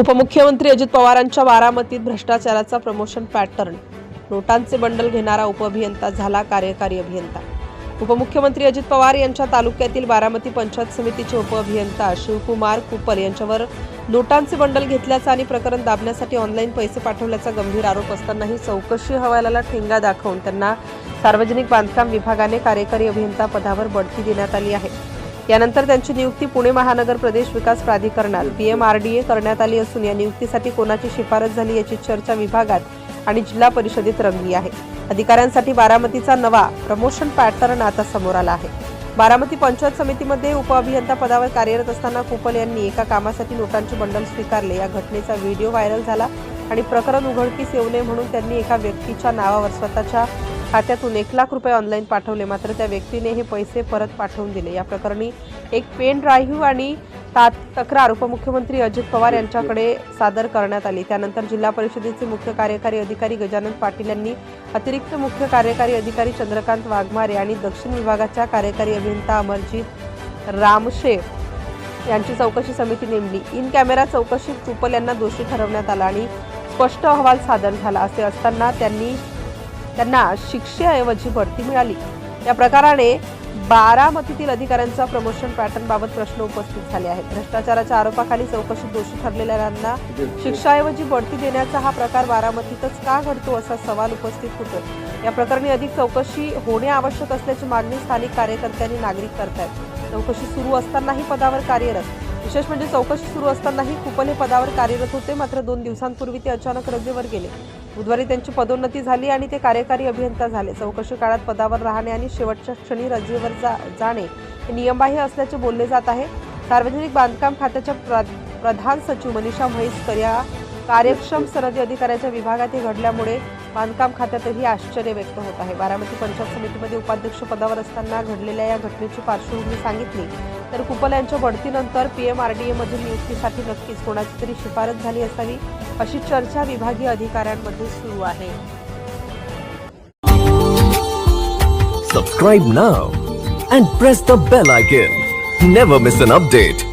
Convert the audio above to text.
उपमुख्यमंत्री अजित पवारांच्या बारामतीत भ्रष्टाचाराचा प्रमोशन पॅटर्न. नोटांचे बंडल घेणारा उपअभियंता झाला कार्यकारी अभियंता. उपमुख्यमंत्री अजित पवार यांच्या तालुक्यातील बारामती पंचायत समितीचे उपअभियंता शिवकुमार कुपल यांच्यावर नोटांचे बंडल घेतल्याचा आणि प्रकरण दाबण्यासाठी ऑनलाईन पैसे पाठवल्याचा गंभीर आरोप असतानाही चौकशी हवालाला ठेंगा दाखवून त्यांना सार्वजनिक बांधकाम विभागाने कार्यकारी अभियंता पदावर बढती देण्यात आली आहे. यानंतर त्यांची नियुक्ती पुणे महानगर प्रदेश विकास प्राधिकरणात पीएमआरडीए करण्यात आली असून या नियुक्तीसाठी कोणाची शिफारस झाली याची चर्चा विभागात आणि जिल्हा परिषदेत रंगली आहे. अधिकाऱ्यांसाठी बारामतीचा नवा प्रमोशन पॅटर्न आता समोर आला आहे. बारामती पंचायत समितीमध्ये उपअभियंता पदावर कार्यरत असताना कुपल यांनी एका कामासाठी नोटांचे बंडल स्वीकारले. या घटनेचा व्हिडिओ व्हायरल झाला आणि प्रकरण उघडकीस येऊ नये म्हणून त्यांनी एका व्यक्तीच्या नावावर स्वतःच्या खात्यातून एक लाख रुपये ऑनलाईन पाठवले. मात्र त्या व्यक्तीने हे पैसे परत पाठवून दिले. या प्रकरणी एक पेन ड्राईव्ह आणि तात तक्रार उपमुख्यमंत्री अजित पवार यांच्याकडे सादर करण्यात आली. त्यानंतर जिल्हा परिषदेचे मुख्य कार्यकारी अधिकारी गजानन पाटील यांनी अतिरिक्त मुख्य कार्यकारी अधिकारी चंद्रकांत वाघमारे आणि दक्षिण विभागाच्या कार्यकारी अभियंता अमरजीत रामशे यांची चौकशी समिती नेमली. इन कॅमेरा चौकशीत चुपल यांना दोषी ठरवण्यात आला आणि स्पष्ट अहवाल सादर झाला. असे असताना त्यांनी त्यांना शिक्षेऐवजी बढती मिळाली. या प्रकाराने बारामतीतील अधिकाऱ्यांचा प्रमोशन पॅटर्न बाबत प्रश्न उपस्थित झाले आहेत. भ्रष्टाचाराच्या आरोपाखाली चौकशीत दोषी ठरलेल्यांना शिक्षाऐवजी बढती देण्याचा हा प्रकार बारामतीतच का घडतो असा सवाल उपस्थित होतो या प्रकरणी अधिक चौकशी होणे आवश्यक असल्याची मागणी स्थानिक कार्यकर्त्यांनी नागरिक करतायत. चौकशी सुरू असतानाही पदावर कार्यरत. विशेष म्हणजे चौकशी सुरू असतानाही कुपल हे पदावर कार्यरत होते मात्र दोन दिवसांपूर्वी ते अचानक रजेवर गेले. बुधवारी त्यांची पदोन्नती झाली आणि ते कार्यकारी अभियंता झाले. चौकशी काळात पदावर राहणे आणि शेवटच्या क्षणी रजेवर जा जाणे हे नियमबाह्य असल्याचे बोलले जात आहे. सार्वजनिक बांधकाम खात्याच्या प्र प्रधान सचिव मनीषा म्हैसकर या कार्यक्षम सनदी अधिकाऱ्याच्या विभागात हे घडल्यामुळे बांधकाम खात्यातही आश्चर्य व्यक्त होत आहे बारामती पंचायत समितीमध्ये उपाध्यक्ष पदावर असताना घडलेल्या या घटनेची पार्श्वभूमी सांगितली तर कुपल यांच्या बढतीनंतर पीएमआरडीए मधील नियुक्तीसाठी नक्कीच कोणाची तरी शिफारस झाली असावी अशी चर्चा विभागीय अधिकाऱ्यांमध्ये सुरू आहे Subscribe now and press the bell icon. Never miss an update.